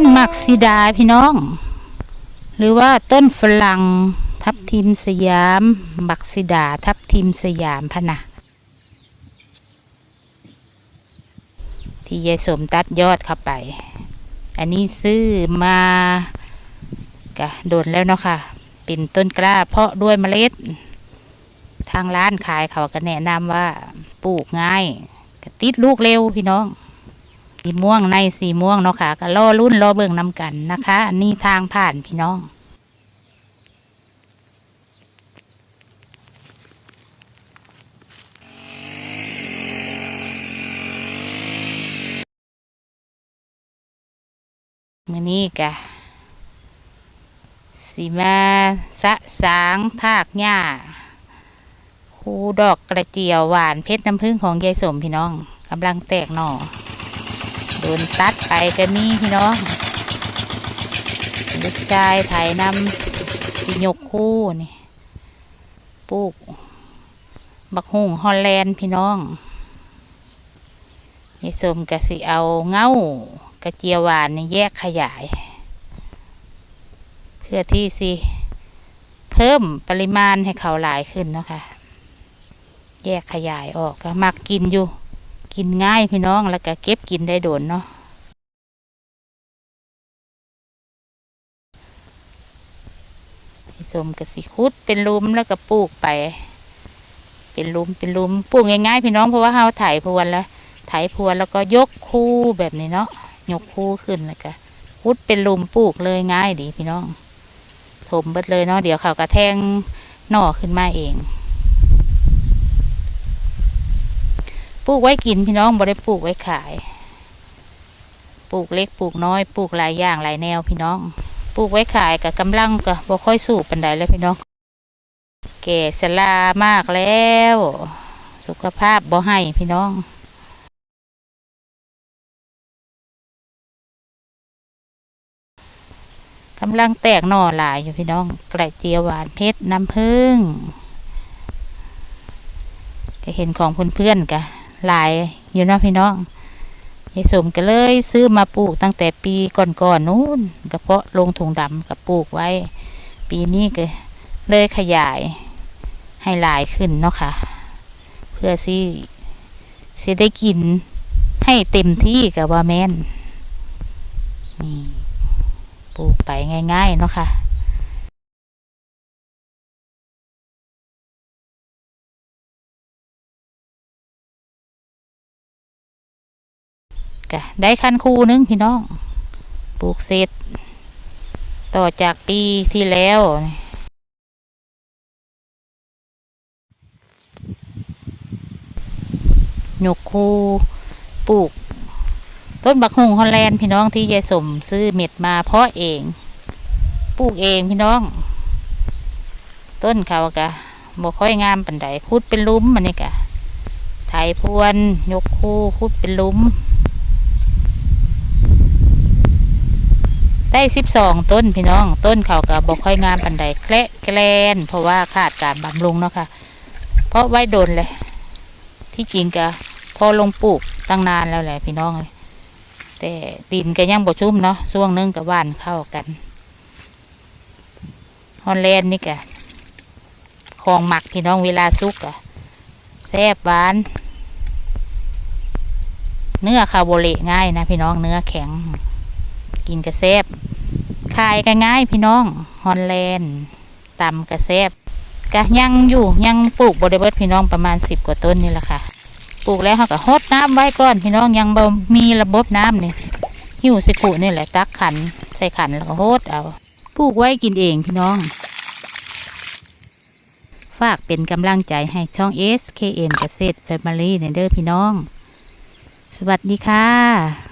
ต้นมักซิดาพี่น้อง หรือว่าต้นฝรั่งทับทิมสยามมักซิดาทับทิมสยามพะนะที่ยายสมตัดยอดเข้าไป อันนี้ซื้อมากะโดนแล้วเนาะค่ะ เป็นต้นกล้าเพาะด้วยเมล็ด ทางร้านขายเขาก็แนะนำว่าปลูกง่ายติดลูกเร็วพี่น้อง สีม่วงในสีม่วงเนาะค่ะก็ล่อรุ่นล่อเบิ่งนำกันนะคะ อันนี้ทางผ่านพี่น้องมื่อนี้กะสีมาสะสางทากหญ้าคูดอกกระเจียวหวานเพชรน้ำผึ้งของยายสมพี่น้องกำลังแตกหน่อ โดนตัดไปก็มีพี่น้องลูกชายไถนำสิยกคู่นี่ปลูก บักหุ่งฮอลแลนด์พี่น้องยายสมกะสิเอาเง้ากระเจียวหวานนี่แยกขยาย เพื่อที่สิเพิ่มปริมาณให้เขาหลายขึ้นเนาะค่ะ แยกขยายออกก็มักกินอยู่ กินง่ายพี่น้องแล้วก็เก็บกินได้โดนเนาะพี่สมกสิคุดเป็นลุมแล้วก็ปลูกไป เป็นลุมเป็นลุมปลูกง่ายๆพี่น้องเพราะว่าเราไถพรวนแล้วไถพรวนแล้วก็ยกคู่แบบนี้เนาะยกคู่ขึ้นแล้วก็คุดเป็นลุมปลูกเลยง่ายดีพี่น้อง ถมเบิดเลยเนาะเดี๋ยวเขากระแทงหน่อขึ้นมาเอง ปลูกไว้กินพี่น้องบ่ได้ปลูกไว้ขาย ปลูกเล็กปลูกน้อยปลูกหลายอย่างหลายแนวพี่น้อง ปลูกไว้ขายกับกำลังก็บ่ค่อยสูบปันใดแล้วพี่น้อง แก่สลามากแล้ว สุขภาพบ่ให้พี่น้องกำลังแตกหน่อหลายอยู่พี่น้องกระเจียวหวานเพชรน้ำผึ้งก็เห็นของเพื่อนๆกะ หลายอยู่เนาะพี่น้องยายสมก็เลยซื้อมาปลูกตั้งแต่ปีก่อนๆนู้นกระเพาะลงถุงดำกับปลูกไว้ ปีนี้ก็เลยขยายให้หลายขึ้นเนาะค่ะ เพื่อสิสิได้กินให้เต็มที่กับว่าแม่นนี่ปลูกไปง่ายๆเนาะค่ะ ก็ได้คันคูนึงพี่น้องปลูกเสร็จ ต่อจากปีที่แล้วหยกคูปลูก ต้นบักฮุงฮอลแลนด์พี่น้องที่ยายสมซื้อเม็ดมาเพาะเองปลูกเองพี่น้อง ต้นเขากะบ่ค่อยงามปันไดคุดเป็นลุมมันนี่กะไถพวนยกคูคุดเป็นลุม ได้สิบสองต้นพี่น้อง ต้นเขาก็บอกค่อยงามปันใดแคละแกลน เพราะว่าขาดการบำรุงเนาะค่ะ เพราะไว้โดนเลย ที่จริงก็พอลงปลูกตั้งนานแล้วแหละพี่น้องเลยแต่ดินก็ยังบ่ชุ่มเนาะช่วงนึงกับว่านเข้ากันฮอนแลนด์นี่กะของหมักพี่น้องเวลาซุกอะแซ่บหวาน เนื้อคาโบเลง่ายนะพี่น้องเนื้อแข็ง กินกระแซบ ขายก็ง่ายพี่น้องฮอนแลนด์ตำกระแซบกะยังอยู่ยังปลูกบริเวณพี่น้องประมาณสิบกว่าต้นนี่แหละค่ะ ปลูกแล้วเขาก็ฮดน้ำไว้ก่อนพี่น้องยังบ่มีระบบน้ำนี่หิวสิขุนี่แหละตักขันใส่ขันแล้วก็ฮดเอาปลูกไว้กินเองพี่น้อง ฝากเป็นกำลังใจให้ช่อง SKM เกษตร Family ในเด้อพี่น้อง สวัสดีค่ะ